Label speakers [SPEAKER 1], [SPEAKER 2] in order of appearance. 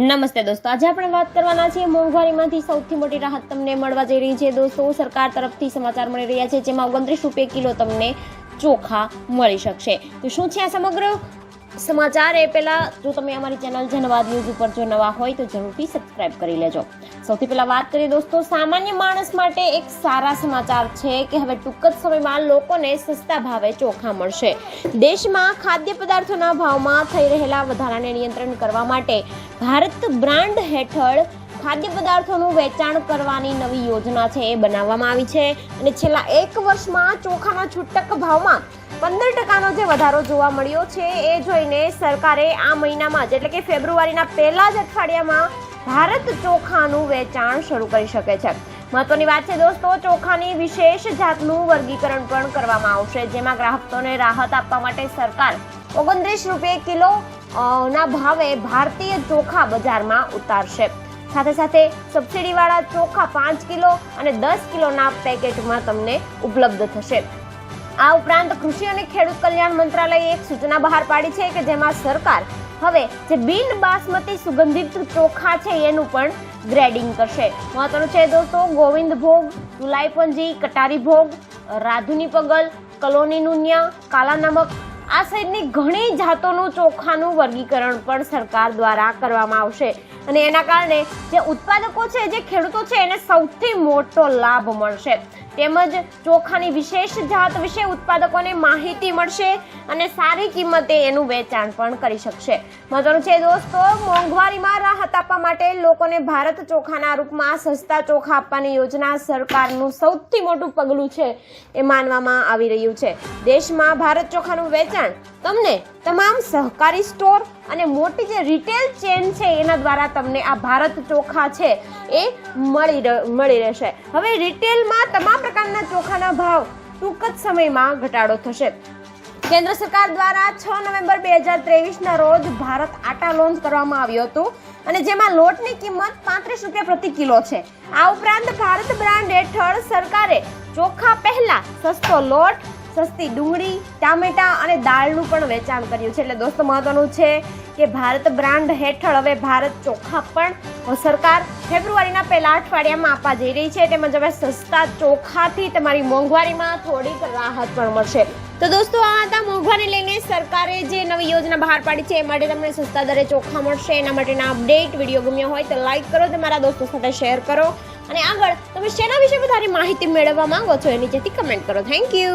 [SPEAKER 1] નમસ્તે દોસ્તો. આજે આપણે વાત કરવાના છીએ મોંઘવારીમાંથી સૌથી મોટી રાહત તમને મળવા જઈ રહી છે દોસ્તો. સરકાર તરફથી સમાચાર મળી રહ્યા છે જેમાં ઓગણત્રીસ રૂપિયા કિલો તમને ચોખા મળી શકશે. તો શું છે આ સમગ્ર સમાચાર એ પહેલાં, જો તમે અમારી ચેનલ જનવાદ ન્યૂઝ ઉપર જો નવા હોય તો જરૂરથી સબસ્ક્રાઇબ કરી લેજો. સૌથી પહેલાં વાત કરીએ દોસ્તો, સામાન્ય માણસ માટે એક સારા સમાચાર છે કે હવે ટૂંક જ સમયમાં લોકોને સસ્તા ભાવે ચોખા મળશે. દેશમાં ખાદ્ય પદાર્થોના ભાવમાં થઈ રહેલા વધારાને નિયંત્રણ કરવા માટે ભારત બ્રાન્ડ હેઠળ ખાદ્ય પદાર્થોનું વેચાણ કરવાની નવી યોજના છે એ બનાવવામાં આવી છે. અને છેલ્લા એક વર્ષમાં ચોખાના છૂટક ભાવમાં પંદર ટકાનો જે વધારો જોવા મળ્યો છે એ જોઈને સરકારે આ મહિનામાં જ એટલે કે ફેબ્રુઆરીના પહેલા જ અઠવાડિયામાં ભારત ચોખાનું વેચાણ શરૂ કરી શકે છે. મહત્વની વાત છે દોસ્તો, ચોખાની વિશેષ જાતનું વર્ગીકરણ પણ કરવામાં આવશે, જેમાં ગ્રાહકોને રાહત આપવા માટે સરકાર ઓગણત્રીસ રૂપિયા કિલો ના ભાવે ભારતીય ચોખા બજારમાં ઉતારશે. સાથે સાથે સબસિડીવાળા ચોખા પાંચ કિલો અને દસ કિલોના પેકેટમાં તમને ઉપલબ્ધ થશે. આ ઉપરાંત કૃષિ અને ખેડૂત કલ્યાણ મંત્રાલયે એક સૂચના બહાર પાડી છે કે જેમાં સરકાર હવે જે બિન બાસમતી સુગંધિત ચોખા છે એનું પણ ગ્રેડિંગ કરશે. મહત્વનું છે દોસ્તો, ગોવિંદ ભોગ તુલાઈપંજી કટારી ભોગ, રાધુની પગલ, કલોની નુનિયા, કાલા નમક આ સહિતની ઘણી જાતોનું ચોખાનું વર્ગીકરણ પણ સરકાર દ્વારા કરવામાં આવશે. અને એના કારણે જે ઉત્પાદકો છે, જે ખેડૂતો છે, એને સૌથી મોટો લાભ મળશે. તેમજ ચોખાની વિશેષ જાત વિશે ઉત્પાદકોને માહિતી મળશે અને સારી કિંમતે એનું વેચાણ પણ કરી શકશે. મહત્વનું છે દોસ્તો, મોંઘવારીમાં રાહત આપવા માટે લોકોને ભારત ચોખાના રૂપમાં સસ્તા ચોખા આપવાની યોજના સરકારનું સૌથી મોટું પગલું છે એ માનવામાં આવી રહ્યું છે. દેશમાં ભારત ચોખાનું વેચાણ તમને તમામ સહકારી સ્ટોર અને મોટી જે રિટેલ ચેન છે, એના દ્વારા તમને આ ભારત ચોખા છે, એ મળી મળી રહેશે. હવે રિટેલમાં તમામ પ્રકારના ચોખાના ભાવ ટૂંક જ સમયમાં ઘટાડો થશે. કેન્દ્ર સરકાર દ્વારા છ નવેમ્બર બે હજાર ત્રેવીસના રોજ ભારત આટા લોન્ચ કરવામાં આવ્યું હતું અને જેમાં લોટની કિંમત પાંત્રીસ રૂપિયા પ્રતિ કિલો છે. આ ઉપરાંત ભારત બ્રાન્ડ હેઠળ સરકારે ચોખા પહેલા સસ્તો લોટ સસ્તી ડુંગળી, ટામેટા અને દાળનું પણ વેચાણ કર્યું છે. એટલે દોસ્તો, મહત્વનું છે કે ભારત બ્રાન્ડ હેઠળ હવે ભારત ચોખા પણ સરકાર ફેબ્રુઆરીના પહેલા અઠવાડિયામાં આપવા જઈ રહી છે. તેમજ હવે સસ્તા ચોખાથી તમારી મોંઘવારીમાં થોડીક રાહત પણ મળશે. તો દોસ્તો, આ હતા મોંઘવારી લઈને સરકારે જે નવી યોજના બહાર પાડી છે, એ માટે તમને સસ્તા દરે ચોખા મળશે. એના માટેના અપડેટ, વીડિયો ગમ્યો હોય તો લાઈક કરો, તમારા દોસ્તો સાથે શેર કરો. અને આગળ તમે શેના વિશે વધારે માહિતી મેળવવા માંગો છો એ નીચેથી કમેન્ટ કરો. Thank you.